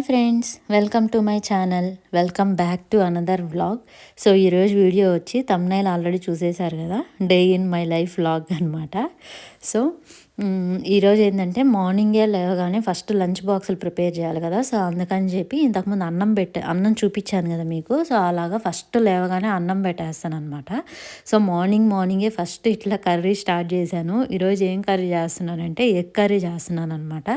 Hi friends welcome to my channel. Welcome back to another vlog. So ఈరోజు video వచ్చి thumbnail already చూసేశారు కదా? Day in my life vlog అనమాట so ఈరోజు ఏంటంటే మార్నింగే లేవగానే ఫస్ట్ లంచ్ బాక్సులు ప్రిపేర్ చేయాలి కదా. సో అందుకని చెప్పి ఇంతకుముందు అన్నం పెట్టే అన్నం చూపించాను కదా మీకు. సో అలాగా ఫస్ట్ లేవగానే అన్నం పెట్టేస్తాను అనమాట సో మార్నింగ్ మార్నింగే ఫస్ట్ ఇట్లా కర్రీ స్టార్ట్ చేశాను. ఈరోజు ఏం కర్రీ చేస్తున్నానంటే ఎగ్ కర్రీ చేస్తున్నాను అనమాట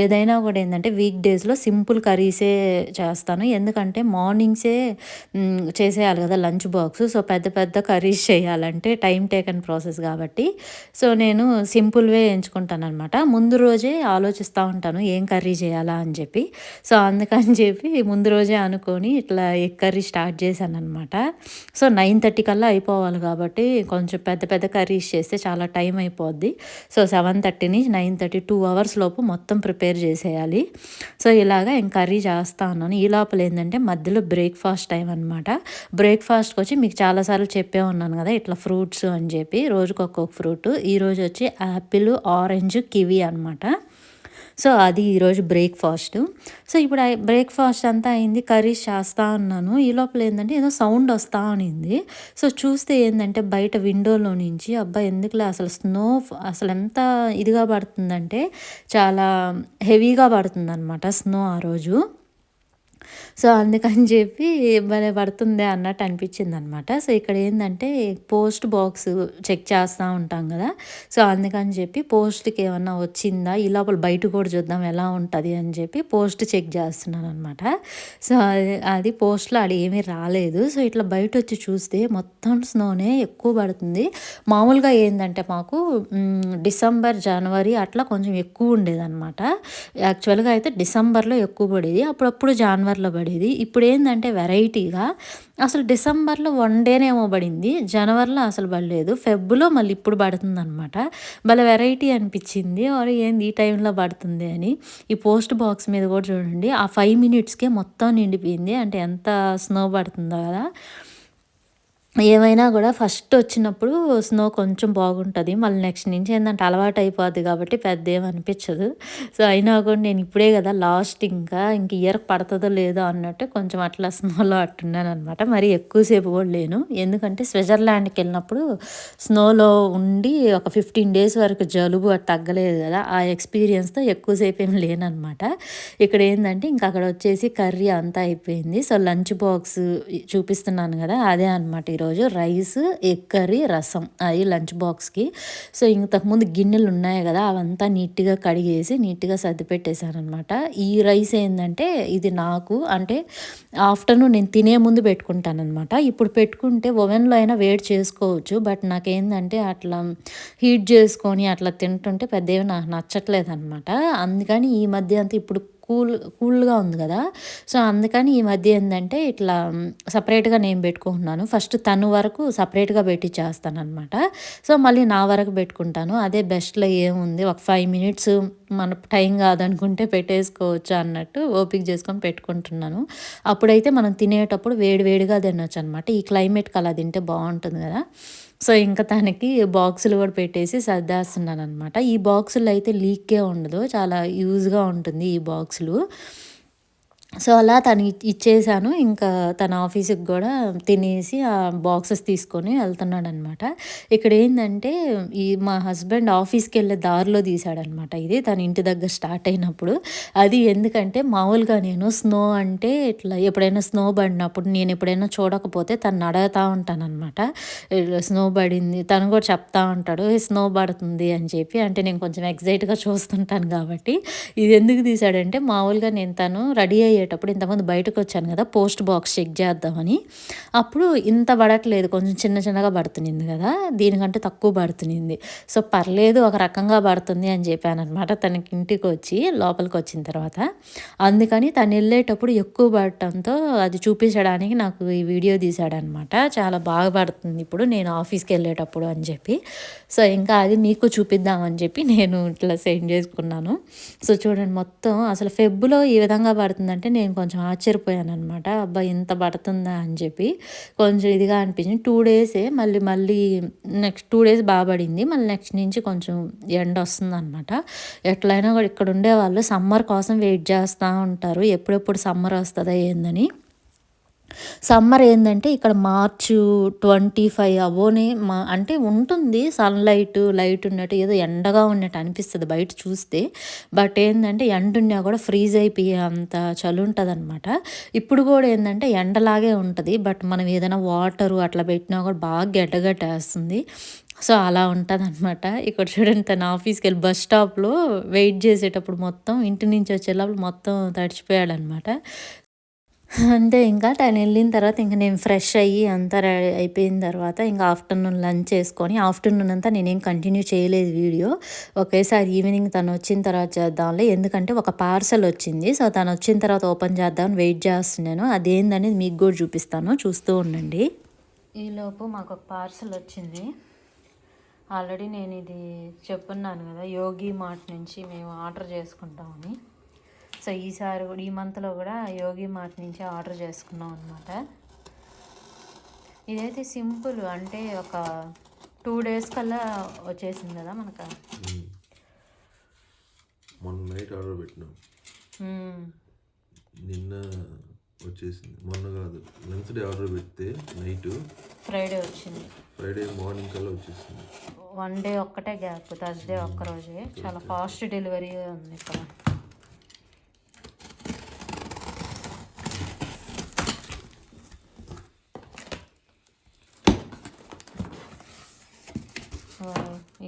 ఏదైనా కూడా ఏంటంటే వీక్ డేస్లో సింపుల్ కర్రీసే చేస్తాను. ఎందుకంటే మార్నింగ్సే చేసేయాలి కదా లంచ్ బాక్స్. సో పెద్ద పెద్ద కర్రీస్ చేయాలంటే టైం టేకన్ ప్రాసెస్ కాబట్టి. సో నేను సింపుల్వే ఎంచుకుంటాను అనమాట ముందు రోజే ఆలోచిస్తూ ఉంటాను ఏం కర్రీ చేయాలా అని చెప్పి. సో అందుకని చెప్పి ముందు రోజే అనుకొని ఇట్లా ఎగ్ కర్రీ స్టార్ట్ చేశాను అనమాట సో నైన్ థర్టీ కల్లా అయిపోవాలి కాబట్టి కొంచెం పెద్ద పెద్ద కర్రీస్ చేస్తే చాలా టైం అయిపోద్ది. సో సెవెన్ థర్టీని నైన్ థర్టీ టూ అవర్స్ లోపు మొత్తం ప్రిపేర్ చేసేయాలి. సో ఇలాగా ఇంక కర్రీ చేస్తా ఉన్నాను ఈ లోపల ఏంటంటే మధ్యలో బ్రేక్ఫాస్ట్ టైం అనమాట బ్రేక్ఫాస్ట్కి వచ్చి మీకు చాలాసార్లు చెప్పే ఉన్నాను కదా ఇట్లా ఫ్రూట్స్ అని చెప్పి. రోజుకు ఒక్కొక్క ఫ్రూట్. ఈరోజు వచ్చి యాపిల్ ఆరెంజ్ కివి అనమాట సో అది ఈరోజు బ్రేక్ఫాస్ట్. సో ఇప్పుడు బ్రేక్ఫాస్ట్ అంతా అయింది కర్రీస్ చేస్తా ఉన్నాను ఈ లోపల ఏంటంటే ఏదో సౌండ్ వస్తూ అనింది. సో చూస్తే ఏంటంటే బయట విండోలో నుంచి అబ్బాయి ఎందుకులే అసలు స్నో అసలు ఎంత ఇదిగా పడుతుందంటే చాలా హెవీగా పడుతుంది అనమాట స్నో ఆ రోజు. సో అందుకని చెప్పి భలే పడుతుంది అన్నట్టు అనిపించింది అనమాట సో ఇక్కడ ఏంటంటే పోస్ట్ బాక్స్ చెక్ చేస్తూ ఉంటాం కదా. సో అందుకని చెప్పి పోస్ట్కి ఏమన్నా వచ్చిందా? ఈ లోపల బయట కూడా చూద్దాం ఎలా ఉంటుంది అని చెప్పి పోస్ట్ చెక్ చేస్తున్నాను అనమాట సో అది పోస్ట్లో అది ఏమీ రాలేదు. సో ఇట్లా బయట వచ్చి చూస్తే మొత్తం స్నోనే ఎక్కువ పడుతుంది. మామూలుగా ఏంటంటే మాకు డిసెంబర్ జనవరి అట్లా కొంచెం ఎక్కువ ఉండేదన్నమాట యాక్చువల్గా అయితే డిసెంబర్లో ఎక్కువ పడేది. అప్పుడప్పుడు డిసెంబర్లో పడేది. ఇప్పుడు ఏంటంటే వెరైటీగా అసలు డిసెంబర్లో వన్ డేనేమో పడింది. జనవరిలో అసలు పడలేదు. ఫెబ్లో మళ్ళీ ఇప్పుడు పడుతుంది అనమాట భలే వెరైటీ అనిపించింది. వారు ఏంది ఈ టైంలో పడుతుంది అని. ఈ పోస్ట్ బాక్స్ మీద కూడా చూడండి. ఆ ఫైవ్ మినిట్స్కే మొత్తం నిండిపోయింది. అంటే ఎంత స్నో పడుతుందో కదా. ఏమైనా కూడా ఫస్ట్ వచ్చినప్పుడు స్నో కొంచెం బాగుంటుంది. మళ్ళీ నెక్స్ట్ నుంచి ఏంటంటే అలవాటు అయిపోద్ది కాబట్టి పెద్ద ఏమనిపించదు సో అయినా కూడా నేను ఇప్పుడే కదా లాస్ట్ ఇంకా ఇంక ఇయర్ పడుతుందో లేదో అన్నట్టు కొంచెం అట్లా స్నోలో అట్టున్నాను అనమాట మరి ఎక్కువసేపు కూడా లేను. ఎందుకంటే స్విట్జర్లాండ్కి వెళ్ళినప్పుడు స్నోలో ఉండి ఒక ఫిఫ్టీన్ డేస్ వరకు జలుబు అది తగ్గలేదు కదా. ఆ ఎక్స్పీరియన్స్తో ఎక్కువసేపు ఏం లేనమాట ఇక్కడ ఏంటంటే ఇంక అక్కడ వచ్చేసి కర్రీ అంతా అయిపోయింది. సో లంచ్ బాక్స్ చూపిస్తున్నాను కదా అదే అనమాట ఈరోజు రైస్ ఎగ్ కర్రీ రసం. అది లంచ్ బాక్స్కి. సో ఇంతకుముందు గిన్నెలు ఉన్నాయి కదా అవంతా నీట్గా కడిగేసి నీట్గా సర్దిపెట్టేశానమాట ఈ రైస్ ఏంటంటే ఇది నాకు అంటే ఆఫ్టర్నూన్ నేను తినే ముందు పెట్టుకుంటానమాట ఇప్పుడు పెట్టుకుంటే ఓవెన్లో అయినా వేడి చేసుకోవచ్చు బట్ నాకేంటంటే అట్లా హీట్ చేసుకొని అట్లా తింటుంటే పెద్ద నాకు నచ్చట్లేదు అనమాట అందుకని ఈ మధ్య అంతా ఇప్పుడు కూల్ కూల్గా ఉంది కదా. సో అందుకని ఈ మధ్య ఏంటంటే ఇట్లా సపరేట్గా నేను పెట్టుకుంటున్నాను. ఫస్ట్ తను వరకు సపరేట్గా పెట్టి చేస్తాను అనమాట సో మళ్ళీ నా వరకు పెట్టుకుంటాను. అదే బెస్ట్లో ఏముంది? ఒక ఫైవ్ మినిట్స్ మన టైం కాదనుకుంటే పెట్టేసుకోవచ్చు అన్నట్టు ఓపిక చేసుకొని పెట్టుకుంటున్నాను. అప్పుడైతే మనం తినేటప్పుడు వేడి వేడిగా తినొచ్చు అనమాట ఈ క్లైమేట్కి అలా తింటే బాగుంటుంది కదా. సో ఇంకా తనకి బాక్సులు కూడా పెట్టేసి సర్దేస్తున్నాను అనమాట ఈ బాక్సులు అయితే లీకే ఉండదు. చాలా యూజ్గా ఉంటుంది ఈ బాక్సులు. సో అలా తను ఇచ్చేసాను. ఇంకా తన ఆఫీస్కి కూడా తినేసి ఆ బాక్సెస్ తీసుకొని వెళ్తున్నాడు అనమాట ఇక్కడ ఏంటంటే ఈ మా హస్బెండ్ ఆఫీస్కి వెళ్ళే దారిలో తీసాడనమాట ఇది తన ఇంటి దగ్గర స్టార్ట్ అయినప్పుడు. అది ఎందుకంటే మామూలుగా నేను స్నో అంటే ఇట్లా ఎప్పుడైనా స్నో పడినప్పుడు నేను ఎప్పుడైనా చూడకపోతే తను అడుగుతూ ఉంటానన్నమాట స్నో పడింది తను కూడా చెప్తా ఉంటాడు స్నో పడుతుంది అని చెప్పి. అంటే నేను కొంచెం ఎగ్జైట్గా చూస్తుంటాను కాబట్టి. ఇది ఎందుకు తీసాడంటే మామూలుగా నేను తను రెడీ అయ్యి చేసేటప్పుడు ఇంతకుముందు బయటకు వచ్చాను కదా పోస్ట్ బాక్స్ చెక్ చేద్దామని. అప్పుడు ఇంత పడట్లేదు కొంచెం చిన్న చిన్నగా పడుతుంది కదా దీనికంటే తక్కువ పడుతుంది సో పర్లేదు ఒక రకంగా పడుతుంది అని చెప్పాను అనమాట తనకి ఇంటికి వచ్చి లోపలికి వచ్చిన తర్వాత. అందుకని తను వెళ్ళేటప్పుడు ఎక్కువ పడటంతో అది చూపించడానికి నాకు ఈ వీడియో తీశాడనమాట చాలా బాగా పడుతుంది ఇప్పుడు నేను ఆఫీస్కి వెళ్ళేటప్పుడు అని చెప్పి. సో ఇంకా అది మీకు చూపిద్దామని చెప్పి నేను ఇట్లా సెండ్ చేసుకున్నాను. సో చూడండి మొత్తం అసలు ఫెబ్లో ఈ విధంగా పడుతుందంటే నేను కొంచెం ఆశ్చర్యపోయాను అనమాట అబ్బా ఇంత పడుతుందా అని చెప్పి కొంచెం ఇదిగా అనిపించింది. టూ డేసే మళ్ళీ మళ్ళీ నెక్స్ట్ టూ డేస్ బాగా పడింది. మళ్ళీ నెక్స్ట్ నుంచి కొంచెం ఎండ వస్తుంది అనమాట ఎట్లయినా కూడా ఇక్కడ ఉండే వాళ్ళు సమ్మర్ కోసం వెయిట్ చేస్తూ ఉంటారు. ఎప్పుడెప్పుడు సమ్మర్ వస్తుందా ఏందని. సమ్మర్ ఏంటంటే ఇక్కడ మార్చు ట్వంటీ ఫైవ్ అవోనే మా అంటే ఉంటుంది సన్లైట్ లైట్ ఉన్నట్టు ఏదో ఎండగా ఉన్నట్టు అనిపిస్తుంది బయట చూస్తే. బట్ ఏంటంటే ఎండ ఉన్నా కూడా ఫ్రీజ్ అయిపోయే అంత చలి ఉంటుంది అనమాట ఇప్పుడు కూడా ఏంటంటే ఎండలాగే ఉంటుంది. బట్ మనం ఏదైనా వాటరు అట్లా పెట్టినా కూడా బాగా గడ్డగట్టేస్తుంది సో అలా ఉంటుంది అనమాట ఇక్కడ చూడండి తన ఆఫీస్కి వెళ్ళి బస్ స్టాప్లో వెయిట్ చేసేటప్పుడు మొత్తం ఇంటి నుంచి వచ్చేటప్పుడు మొత్తం తడిచిపోయాడనమాట అంతే ఇంకా తను వెళ్ళిన తర్వాత ఇంకా నేను ఫ్రెష్ అయ్యి అంతా రెడీ అయిపోయిన తర్వాత ఇంకా ఆఫ్టర్నూన్ లంచ్ చేసుకొని ఆఫ్టర్నూన్ అంతా నేనేం కంటిన్యూ చేయలేదు వీడియో. ఒకేసారి ఈవినింగ్ తను వచ్చిన తర్వాత చేద్దాంలే. ఎందుకంటే ఒక పార్సల్ వచ్చింది. సో తను వచ్చిన తర్వాత ఓపెన్ చేద్దామని వెయిట్ చేస్తున్నాను. అదేందనేది మీకు కూడా చూపిస్తాను. చూస్తూ ఉండండి. ఈలోపు మాకు ఒక పార్సల్ వచ్చింది. ఆల్రెడీ నేను ఇది చెప్పున్నాను కదా యోగి మార్ట్ నుంచి మేము ఆర్డర్ చేసుకుంటామని. సో ఈసారి కూడా ఈ మంత్లో కూడా యోగి మార్ట్ నుంచి ఆర్డర్ చేసుకున్నాం అనమాట ఇదైతే సింపుల్ అంటే ఒక టూ డేస్ కల్లా వచ్చేసింది కదా మనకు. మొన్న నైట్ ఆర్డర్ పెట్టినాం. నిన్న వచ్చేసింది. మొన్న కాదు వెన్స్డే ఆర్డర్ పెడితే నైట్. ఫ్రైడే వచ్చింది. ఫ్రైడే మార్నింగ్ కల్లా వచ్చేసింది. వన్ డే ఒక్కటే గ్యాప్ థర్స్డే ఒక్క రోజే. చాలా ఫాస్ట్ డెలివరీ ఉంది ఇక్కడ.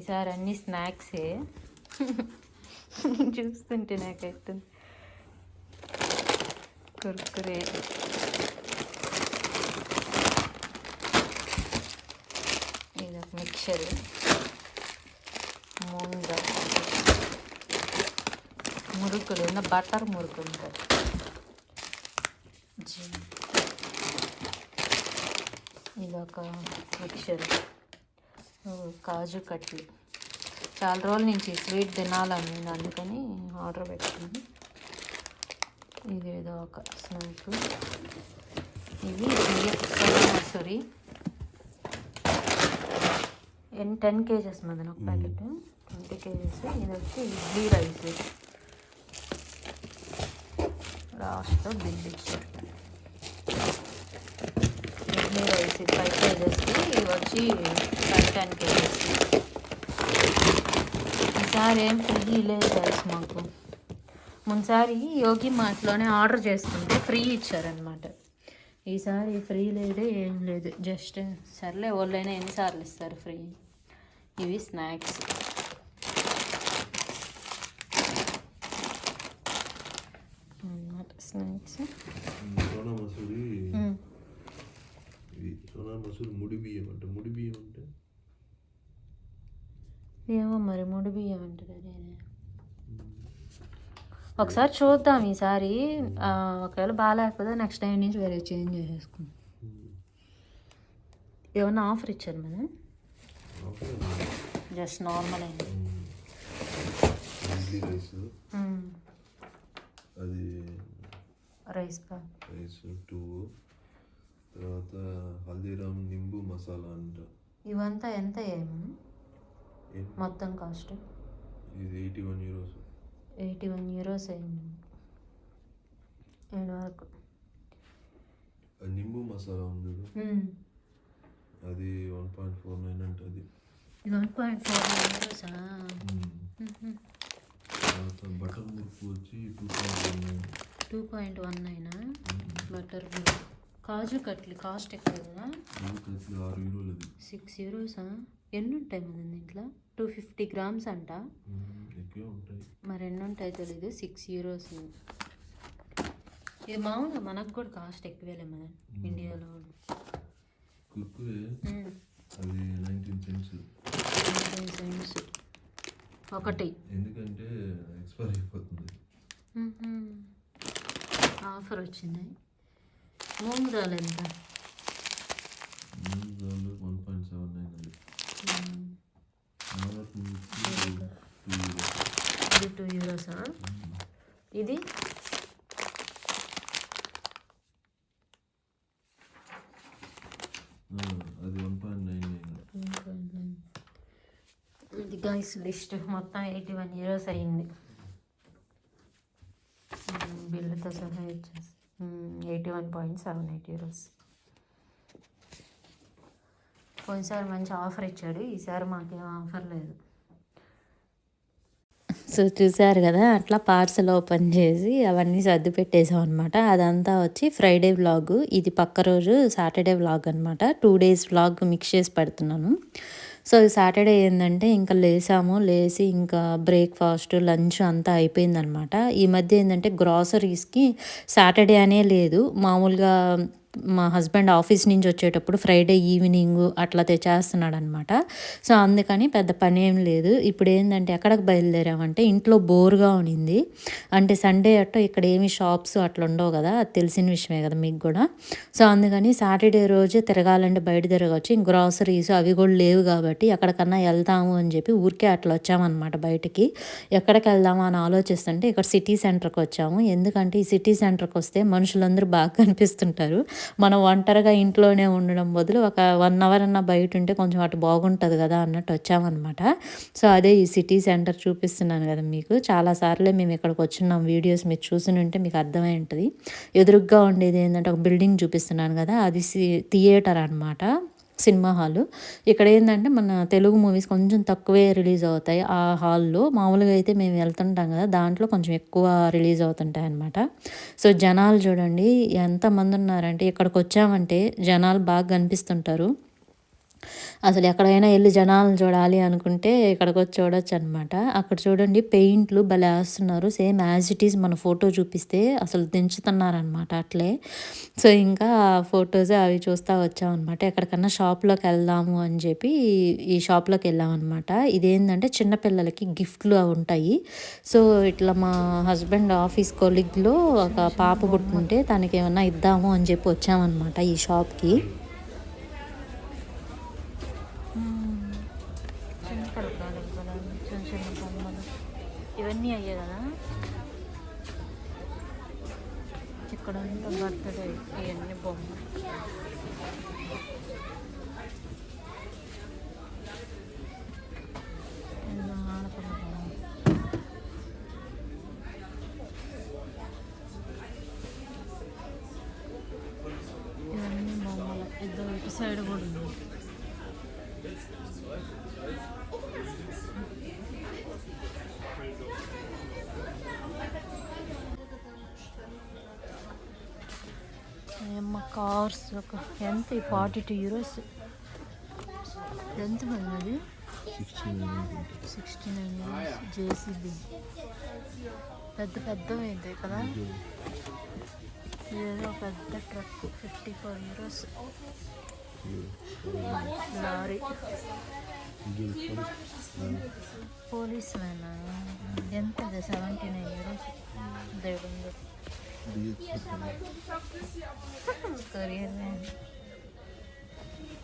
ఈసారి అన్ని స్నాక్సే. చూస్తుంటే నాకైతే కుర్కురే. ఇది ఒక మిక్చర్. ముంగ. మురుకులు ఉన్న బటర్ మురుకులు ఉంటాయి. ఇది ఒక మిక్చర్. కాజు కట్లు. చాలా రోజుల నుంచి స్వీట్ తినాలని అందుకని ఆర్డర్ పెట్టింది ఇది ఏదో ఒక స్నాక్ ఇవి సోనా మసూరి. ఎన్ టెన్ కేజెస్ మదన ఒక ప్యాకెట్. Twenty kgs. ఇది వచ్చి ఇడ్లీ రైస్. లాస్ట్లో బిల్ ఇచ్చారు ఇడ్లీ రైస్ ఫైవ్ కేజెస్కి ఇవి వచ్చి టెన్ కేజెస్ ఈసారి ఏం ఫ్రీ లేదు రైస్ మాకు. ముందుసారి యోగి మార్ట్లోనే ఆర్డర్ చేసుకుంటే ఫ్రీ ఇచ్చారనమాట ఈసారి ఫ్రీ లేదే ఏం లేదు. జస్ట్ సర్లే వాళ్ళైనా ఎన్నిసార్లు ఇస్తారు ఫ్రీ? ఇవి స్నాక్స్. అన్నమాట స్నాక్స్. ఇది ముడి బియ్యం అంటే ముడి బియ్యం అంటే? ఏమో మరి ముడి బియ్యం అంటారు ఒకసారి చూద్దాం ఈసారి. ఒకవేళ బాగాలేకపోతే నెక్స్ట్ టైం నుంచి వేరే చేంజ్ చేసేసుకుందాం. ఏమన్నా ఆఫర్ ఇచ్చారు మనం జస్ట్ నార్మల్ రైస్. అది రైస్ రైస్ టూ. తర్వాత హల్దీరామ్ నింబు మసాలా అంట. ఇవంతా ఎంత ఏం? మొత్తం కాస్ట్ ఇది eighty one euros eighty one euros అయింది ఏడు వరకు. నింబు మసాలా ఉంది. అది వన్ పాయింట్ ఫోర్ నైన్ అంటే అది వన్ పాయింట్ ఫోర్ యూరోసా తర్వాత బటర్ మురుకు వచ్చి two point one nine two point one నైనా బటర్ కాజు కట్లీ కాస్ట్ ఎక్కువ కదా సిక్స్ యూరోసా? ఎన్ని ఉంటాయి మన దీంట్లో? టూ ఫిఫ్టీ గ్రామ్స్ అంట. మరి ఎన్ని ఉంటాయి. తెలీదు సిక్స్ యూరోస్. ఇది మామూలుగా మనకు కూడా కాస్ట్ ఎక్కువేలే మన ఇండియాలో ఒకటి. ఎందుకంటే ఎక్స్పైర్ అయిపోతుంది. ఆఫర్ వచ్చింది. మూంగురాలు ఎంత? టూ యూరోసా ఇది? ఇది గైస్ లిస్ట్ మొత్తం ఎయిటీ వన్ యూరోస్ అయింది. బిల్లుతో సహా వచ్చేసి eighty one point seven eight euros పోయినసారి మంచి ఆఫర్ ఇచ్చాడు ఈసారి మాకేం ఆఫర్ లేదు. సో చూసారు కదా అట్లా పార్సల్ ఓపెన్ చేసి అవన్నీ సర్ది పెట్టేసాం అనమాట అదంతా వచ్చి ఫ్రైడే వ్లాగ్ ఇది పక్క రోజు సాటర్డే వ్లాగ్ అనమాట టూ డేస్ వ్లాగ్ మిక్స్ చేసి పెడుతున్నాను. సో సాటర్డే ఏంటంటే ఇంకా లేసాము లేసి ఇంకా బ్రేక్ఫాస్ట్ లంచ్ అంతా అయిపోయిందనమాట. ఈ మధ్య ఏంటంటే గ్రాసరీస్కి సాటర్డే అనే లేదు. మామూలుగా మా హస్బెండ్ ఆఫీస్ నుంచి వచ్చేటప్పుడు ఫ్రైడే ఈవినింగ్ అట్లా తెచ్చేస్తున్నాడు అనమాట సో అందుకని పెద్ద పని ఏం లేదు. ఇప్పుడు ఏంటంటే ఎక్కడికి బయలుదేరామంటే ఇంట్లో బోర్గా ఉండింది అంటే సండే అట్ట ఇక్కడ ఏమి షాప్స్ అట్లా ఉండవు కదా అది తెలిసిన విషయమే కదా మీకు కూడా. సో అందుకని సాటర్డే రోజు తిరగాలంటే బయట తిరగవచ్చు ఇంక గ్రాసరీస్ అవి కూడా లేవు కాబట్టి ఎక్కడికన్నా వెళ్తాము అని చెప్పి ఊరికే అట్లా వచ్చామన్నమాట బయటికి. ఎక్కడికి వెళ్దామా అని ఆలోచిస్తుంటే ఇక్కడ సిటీ సెంటర్కి వచ్చాము. ఎందుకంటే ఈ సిటీ సెంటర్కి వస్తే మనుషులందరూ బాగా కనిపిస్తుంటారు. మనం ఒంటరిగా ఇంట్లోనే ఉండడం బదులు ఒక వన్ అవర్ అన్న బయట ఉంటే కొంచెం అటు బాగుంటుంది కదా అన్నట్టు వచ్చామన్నమాట. సో అదే ఈ సిటీ సెంటర్ చూపిస్తున్నాను కదా మీకు. చాలాసార్లే మేము ఇక్కడికి వచ్చినాం వీడియోస్ మీరు చూసి ఉంటే మీకు అర్థమై ఉంటుంది. ఎదురుగ్గా ఉండేది ఏంటంటే ఒక బిల్డింగ్ చూపిస్తున్నాను కదా అది థియేటర్ అనమాట సినిమా హాల్. ఇక్కడ ఏంటంటే మన తెలుగు మూవీస్ కొంచెం తక్కువే రిలీజ్ అవుతాయి. ఆ హాల్లో మామూలుగా అయితే మేము వెళ్తుంటాం కదా దాంట్లో కొంచెం ఎక్కువ రిలీజ్ అవుతుంటాయి అనమాట సో జనాలు చూడండి ఎంతమంది ఉన్నారంటే ఇక్కడికి వచ్చామంటే జనాలు బాగా కనిపిస్తుంటారు. అసలు ఎక్కడైనా వెళ్ళి జనాలను చూడాలి అనుకుంటే ఇక్కడికి వచ్చి చూడొచ్చు అనమాట అక్కడ చూడండి పెయింట్లు భలే వేస్తున్నారు. సేమ్ యాజ్ ఇట్ ఈస్ మన ఫోటో చూపిస్తే అసలు దించుతున్నారనమాట అట్లే. సో ఇంకా ఫొటోస్ అవి చూస్తూ వచ్చామన్నమాట. ఎక్కడికన్నా షాప్లోకి వెళ్దాము అని చెప్పి ఈ షాప్లోకి వెళ్ళామన్నమాట. ఇదేంటంటే చిన్నపిల్లలకి గిఫ్ట్లు అవి ఉంటాయి. సో ఇట్లా మా హస్బెండ్ ఆఫీస్ కొలిగ్లో ఒక పాప పుట్టుంటే తనకి ఏమన్నా ఇద్దాము అని చెప్పి వచ్చామన్నమాట ఈ షాప్కి. అన్నీ అయ్యే కదా? ఇక్కడ అంతా బర్త్డే ఇవన్నీ బొమ్మలు ఎన్నో ఆడపిల్ల బొమ్మలు. ఇవన్నీ బొమ్మలు ఇద్దరు ఇటు సైడ్ కూడా ఉంది ఏమ్మ కార్స్ ఒక ఎంత ఫార్టీ టూ యూరోస్. ఎంత మంది అది సిక్స్టీ నైన్ యూరోస్ జేసీబీ పెద్ద పెద్దవి అయితే కదా. ఇదేదో పెద్ద truck fifty four euros. Lorry. Police van ఎంత సెవెంటీ నైన్ యూరోస్. దేవుడు. కొరియర్ వ్యాన్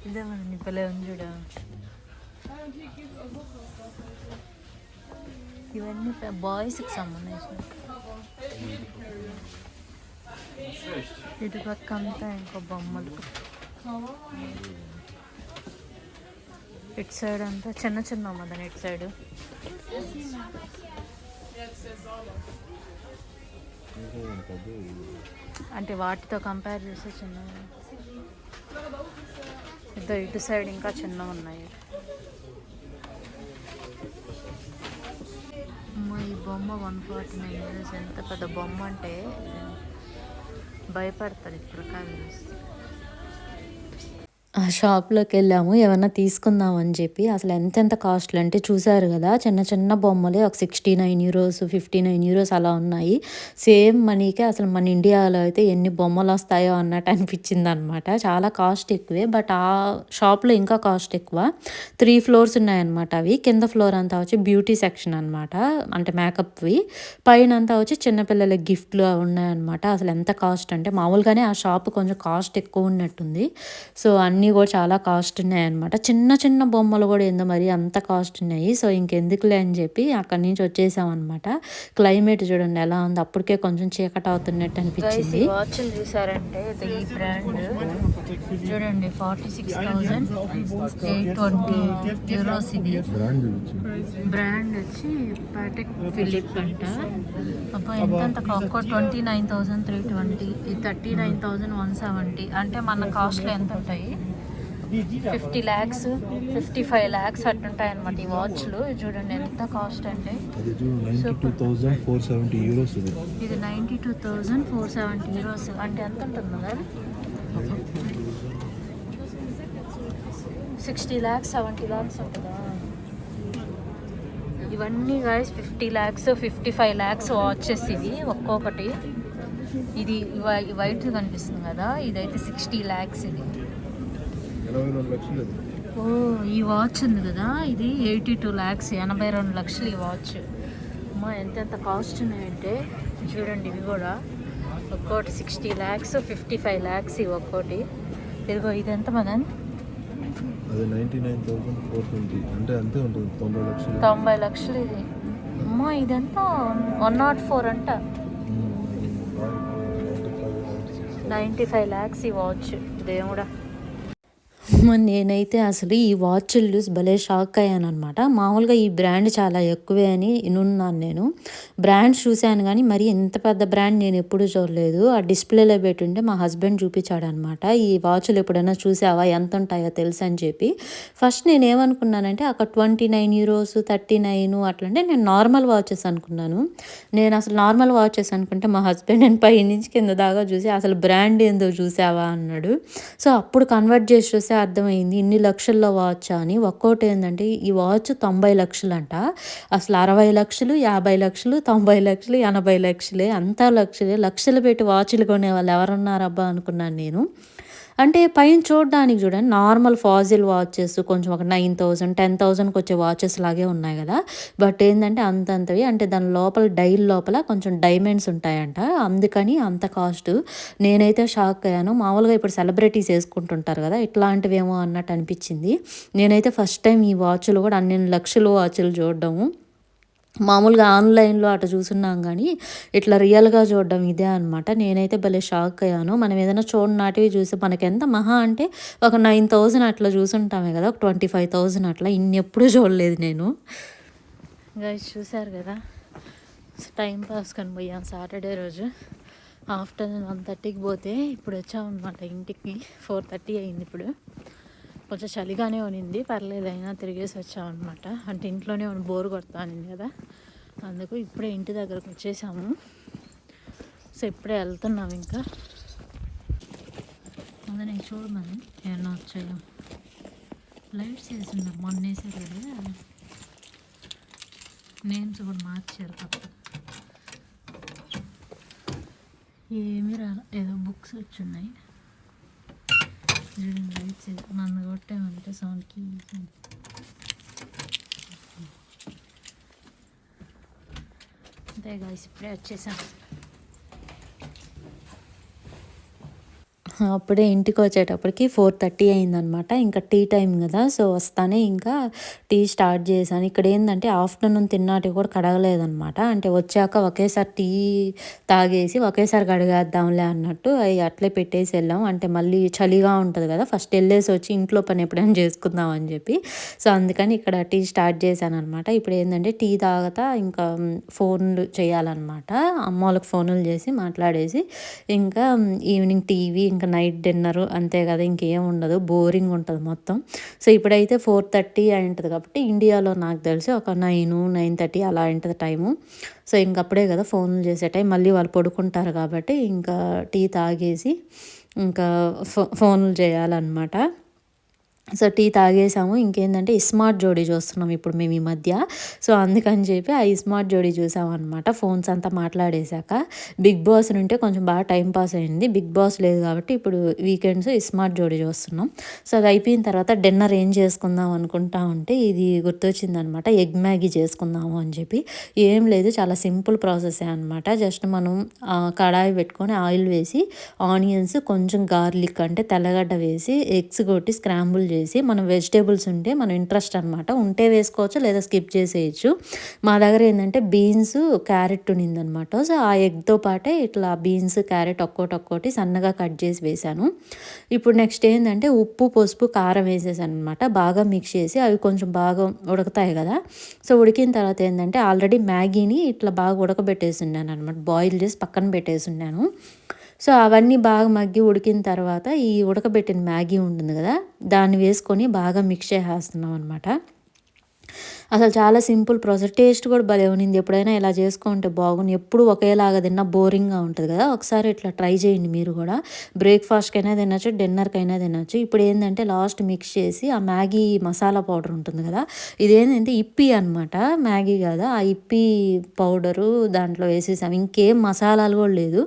ఇదే మన నిప్పలే ఉంది చూడ. ఇవన్నీ బాయ్స్కి సంబంధించిన ఇటు పక్క అంతా ఇంకో బొమ్మలు. ఇటు సైడ్ అంతా చిన్న చిన్న మదన్ ఇటు సైడ్. అంటే వాటితో కంపేర్ చేస్తే చిన్నవి. ఇటు సైడ్ ఇంకా చిన్నవి ఉన్నాయి. ఈ బొమ్మ వన్ ఫార్టీ నైన్ ఇయర్స్ ఎంత పెద్ద బొమ్మ అంటే భయపడతారు ఇప్పుడు కాదు చూస్తే. ఆ షాప్లోకి వెళ్ళాము ఏమన్నా తీసుకుందాం అని చెప్పి. అసలు ఎంతెంత కాస్ట్లు అంటే చూసారు కదా చిన్న చిన్న బొమ్మలే ఒక sixty nine euros fifty nine euros అలా ఉన్నాయి. సేమ్ మనీకే అసలు మన ఇండియాలో అయితే ఎన్ని బొమ్మలు వస్తాయో అన్నట్టు అనిపించింది అనమాట చాలా కాస్ట్ ఎక్కువే బట్ ఆ షాప్లో ఇంకా కాస్ట్ ఎక్కువ. త్రీ ఫ్లోర్స్ ఉన్నాయన్నమాట అవి. కింద ఫ్లోర్ అంతా వచ్చి బ్యూటీ సెక్షన్ అనమాట అంటే మేకప్వి. పైన అంతా వచ్చి చిన్నపిల్లల గిఫ్ట్లు ఉన్నాయన్నమాట. అసలు ఎంత కాస్ట్ అంటే మామూలుగానే ఆ షాప్ కొంచెం కాస్ట్ ఎక్కువ ఉన్నట్టుంది. సో అన్ని ఇవన్నీ కూడా చాలా కాస్ట్ ఉన్నాయి అనమాట చిన్న చిన్న బొమ్మలు కూడా ఏందో మరి అంత కాస్ట్ ఉన్నాయి. సో ఇంకెందుకులే అని చెప్పి అక్కడి నుంచి వచ్చేసాం అనమాట క్లైమేట్ చూడండి ఎలా ఉంది. అప్పటికే కొంచెం చీకటి అవుతున్నట్టు అనిపించింది. వాచ్లు చూసారంటే ఈ బ్రాండ్ చూడండి forty six thousand eight twenty euros ఇది. బ్రాండ్ వచ్చి. పాటెక్ ఫిలిప్ అంట. అబ్బా ఎంత ఒక్క twenty nine thousand three twenty thirty nine thousand one seventy అంటే మన కాస్ట్లో ఎంత ఉంటాయి? Fifty lakhs fifty five lakhs అట్టుంటాయి అనమాట ఈ వాచ్లు. చూడండి ఎంత కాస్ట్ అంటే. ఇది. Ninety two thousand four seventy euros అంటే ఎంత ఉంటుంది కదా సిక్స్టీ ల్యాక్స్ సెవెంటీ ల్యాక్స్ ఉంటుందా? ఇవన్నీ guys fifty lakhs fifty five lakhs watches ఇవి ఒక్కొక్కటి. ఇది వైట్ కనిపిస్తుంది కదా ఇదైతే సిక్స్టీ ల్యాక్స్ ఇది ఎనభై రెండు లక్షలు ఇది ఓ ఈ వాచ్ ఉంది కదా ఇది ఎయిటీ టూ ల్యాక్స్ ఎనభై రెండు లక్షలు ఈ వాచ్. అమ్మా ఎంతెంత కాస్ట్ ఉన్నాయంటే చూడండి ఇవి కూడా. ఒక్కోటి sixty lakhs fifty five lakhs ఇవి ఒక్కోటి. ఇదిగో ఇది ఎంత మదన్? అది ninety nine thousand four twenty. అంటే అంతే ఉంటుంది తొంభై లక్షలు. తొంభై లక్షలు ఇది. అమ్మా ఇదంతా? వన్ నాట్ ఫోర్ అంట. ఫైవ్ నైంటీ ఫైవ్ ల్యాక్స్ ఈ వాచ్ దేవుడా. నేనైతే అసలు ఈ వాచ్లు చూసి భలే షాక్ అయ్యాను అనమాట మామూలుగా ఈ బ్రాండ్ చాలా ఎక్కువే అని వినున్నాను నేను. బ్రాండ్ చూశాను కానీ మరి ఇంత పెద్ద బ్రాండ్ నేను ఎప్పుడూ చూడలేదు. ఆ డిస్ప్లేలో పెట్టుంటే మా హస్బెండ్ చూపించాడు అనమాట ఈ వాచ్లు ఎప్పుడైనా చూసావా? ఎంత ఉంటాయో తెలుసు అని చెప్పి. ఫస్ట్ నేను ఏమనుకున్నానంటే అక్కడ twenty nine euros thirty nine అట్లా నేను నార్మల్ వాచెస్ అనుకున్నాను. నేను అసలు నార్మల్ వాచెస్ అనుకుంటే మా హస్బెండ్ నేను పై నుంచి కింద దాకా చూసి అసలు బ్రాండ్ ఏందో చూసావా? అన్నాడు. సో అప్పుడు కన్వర్ట్ చేసి చూస్తే అర్థమైంది. ఇన్ని లక్షల్లో వాచ్ అని. ఒక్కోటి ఏంటంటే ఈ వాచ్ తొంభై లక్షలు అంట అసలు అరవై లక్షలు యాభై లక్షలు తొంభై లక్షలు ఎనభై లక్షలే అంతా లక్షలే. లక్షలు పెట్టి వాచ్లు కొనే వాళ్ళు ఎవరున్నారబ్బా అనుకున్నాను నేను. అంటే పైన చూడడానికి చూడండి నార్మల్ ఫాజిల్ వాచెస్ కొంచెం ఒక నైన్ థౌజండ్ టెన్ థౌజండ్కి వచ్చే వాచెస్ లాగే ఉన్నాయి కదా. బట్ ఏంటంటే అంతంతవి అంటే దాని లోపల డైల్ లోపల కొంచెం డైమండ్స్ ఉంటాయంట. అందుకని అంత కాస్ట్. నేనైతే షాక్ అయ్యాను. మామూలుగా ఇప్పుడు సెలబ్రిటీస్ వేసుకుంటుంటారు కదా ఇట్లాంటివేమో అన్నట్టు అనిపించింది. నేనైతే ఫస్ట్ టైం ఈ వాచ్లు కూడా అన్ని లక్షలు వాచ్లు చూడడము. మామూలుగా ఆన్లైన్లో అటు చూసున్నాం కానీ ఇట్లా రియల్గా చూడడం ఇదే అనమాట నేనైతే భలే షాక్ అయ్యాను. మనం ఏదైనా చూడనాటివి చూసి మనకి ఎంత మహా అంటే ఒక నైన్ థౌజండ్ అట్లా చూసుంటామే కదా ఒక ట్వంటీ ఫైవ్ థౌజండ్ అట్లా. ఇన్ని ఎప్పుడూ చూడలేదు నేను. గైస్ చూశారు కదా? టైం పాస్ కని పోయాం సాటర్డే రోజు. ఆఫ్టర్నూన్ వన్ థర్టీకి పోతే ఇప్పుడు వచ్చామన్నమాట ఇంటికి. ఫోర్ థర్టీ అయింది ఇప్పుడు. కొంచెం చలిగానే ఉన్నింది పర్లేదు అయినా తిరిగేసి వచ్చామన్నమాట. అంటే ఇంట్లోనే బోర్ కొడతా అనింది కదా. అందుకు ఇప్పుడే ఇంటి దగ్గరకు వచ్చేసాము. సో ఇప్పుడే వెళ్తున్నాం ఇంకా. ముందు నేను చూడమని ఏమన్నా వచ్చాయో. లైట్స్ వేస్తున్నారు మొన్న వేసారు కదా. నేమ్స్ కూడా మార్చారు తప్ప. ఏమీ రా ఏదో బుక్స్ వచ్చున్నాయి. చూడండి లైట్స్ నన్ను కొట్టామంటే సౌండ్కి అంతే గాయస్ ఇప్పుడే వచ్చేసాం. అప్పుడే ఇంటికి వచ్చేటప్పటికి ఫోర్ థర్టీ అయిందనమాట. ఇంకా టీ టైం కదా సో వస్తానే ఇంకా టీ స్టార్ట్ చేశాను. ఇక్కడ ఏంటంటే ఆఫ్టర్నూన్ తిన్నాటి కూడా కడగలేదనమాట. అంటే వచ్చాక ఒకేసారి టీ తాగేసి ఒకేసారి కడిగేద్దాంలే అన్నట్టు అవి అట్లే పెట్టేసి వెళ్ళాం. అంటే మళ్ళీ చలిగా ఉంటుంది కదా ఫస్ట్ వెళ్ళేసి వచ్చి ఇంట్లో పని ఎప్పుడైనా చేసుకుందాం అని చెప్పి. సో అందుకని ఇక్కడ టీ స్టార్ట్ చేశాను అనమాట ఇప్పుడు ఏంటంటే టీ తాగతా ఇంకా ఫోన్లు చేయాలన్నమాట అమ్మ వాళ్ళకి ఫోన్లు చేసి మాట్లాడేసి ఇంకా ఈవినింగ్ టీవీ ఇంకా నైట్ డిన్నర్ అంతే కదా ఇంకేం ఉండదు. బోరింగ్ ఉంటుంది మొత్తం. సో ఇప్పుడైతే ఫోర్ థర్టీ అయి ఉంటుంది కాబట్టి ఇండియాలో నాకు తెలిసి ఒక నైన్ నైన్ థర్టీ అలా ఉంటుంది టైము. సో ఇంకప్పుడే కదా ఫోన్లు చేసే టైం. మళ్ళీ వాళ్ళు పడుకుంటారు కాబట్టి ఇంకా టీ తాగేసి ఇంకా ఫో ఫోన్లు చేయాలన్నమాట. సో టీ తాగేసాము. ఇంకేంటంటే స్మార్ట్ జోడీ చూస్తున్నాం ఇప్పుడు మేము ఈ మధ్య. సో అందుకని చెప్పి ఆ స్మార్ట్ జోడీ చూసామన్నమాట. ఫోన్స్ అంతా మాట్లాడేశాక. బిగ్ బాస్ ఉంటే కొంచెం బాగా టైం పాస్ అయింది. బిగ్ బాస్ లేదు కాబట్టి ఇప్పుడు వీకెండ్స్ స్మార్ట్ జోడీ చూస్తున్నాం. సో అది అయిపోయిన తర్వాత డిన్నర్ ఏం చేసుకుందాం అనుకుంటా ఉంటే ఇది గుర్తొచ్చిందనమాట ఎగ్ మ్యాగీ చేసుకుందాము అని చెప్పి. ఏం లేదు చాలా సింపుల్ ప్రాసెస్ అనమాట జస్ట్ మనం కడాయి పెట్టుకొని ఆయిల్ వేసి ఆనియన్స్ కొంచెం గార్లిక్ అంటే తెల్లగడ్డ వేసి ఎగ్స్ కొట్టి స్క్రాంబుల్ చేసి మనం వెజిటేబుల్స్ ఉంటే మనం ఇంట్రెస్ట్ అనమాట ఉంటే వేసుకోవచ్చు లేదా స్కిప్ చేసేయచ్చు. మా దగ్గర ఏంటంటే బీన్స్ క్యారెట్ ఉన్నిందనమాట సో ఆ ఎగ్తో పాటే ఇట్లా బీన్స్ క్యారెట్ ఒక్కోటి ఒక్కోటి సన్నగా కట్ చేసి వేసాను ఇప్పుడు నెక్స్ట్ ఏంటంటే ఉప్పు పసుపు కారం వేసేసాను అనమాట బాగా మిక్స్ చేసి అవి కొంచెం బాగా ఉడకతాయి కదా. సో ఉడికిన తర్వాత ఏంటంటే ఆల్రెడీ మ్యాగీని ఇట్లా బాగా ఉడకబెట్టేసి ఉన్నాను అనమాట బాయిల్ చేసి పక్కన పెట్టేసి ఉన్నాను. సో అవన్నీ బాగా మగ్గి ఉడికిన తర్వాత ఈ ఉడకబెట్టిన మ్యాగీ ఉంటుంది కదా దాన్ని వేసుకొని బాగా మిక్స్ చేసేస్తున్నాం అనమాట అసలు చాలా సింపుల్ ప్రాసెస్. టేస్ట్ కూడా భలే ఉన్నింది. ఎప్పుడైనా ఇలా చేసుకుంటే బాగుంది. ఎప్పుడు ఒకేలాగా తిన్నా బోరింగ్గా ఉంటుంది కదా. ఒకసారి ఇట్లా ట్రై చేయండి మీరు కూడా. బ్రేక్ఫాస్ట్కైనా తినచ్చు డిన్నర్కైనా తినచ్చు. ఇప్పుడు ఏంటంటే లాస్ట్ మిక్స్ చేసి ఆ మ్యాగీ మసాలా పౌడర్ ఉంటుంది కదా. ఇదేంటంటే ఇప్పి అనమాట మ్యాగీ కదా ఆ ఇప్పి పౌడరు దాంట్లో వేసేసాం. ఇంకేం మసాలాలు కూడా లేదు.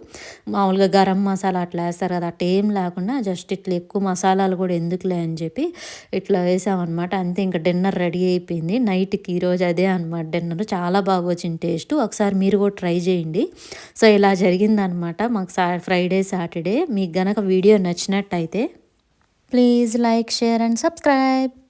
మామూలుగా గరం మసాలా అట్లా వేస్తారు కదా. అట్లా ఏం లేకుండా జస్ట్ ఇట్లా ఎక్కువ మసాలాలు కూడా ఎందుకులే అని చెప్పి ఇట్లా వేసామన్నమాట. అంతే ఇంకా డిన్నర్ రెడీ అయిపోయింది. నైట్ నైట్కి ఈరోజు అదే అనమాట డిన్నర్ చాలా బాగా వచ్చింది టేస్ట్. ఒకసారి మీరు కూడా ట్రై చేయండి. సో ఇలా జరిగిందనమాట మాకు సా ఫ్రైడే సాటర్డే. మీకు గనక వీడియో నచ్చినట్టయితే please like share and subscribe.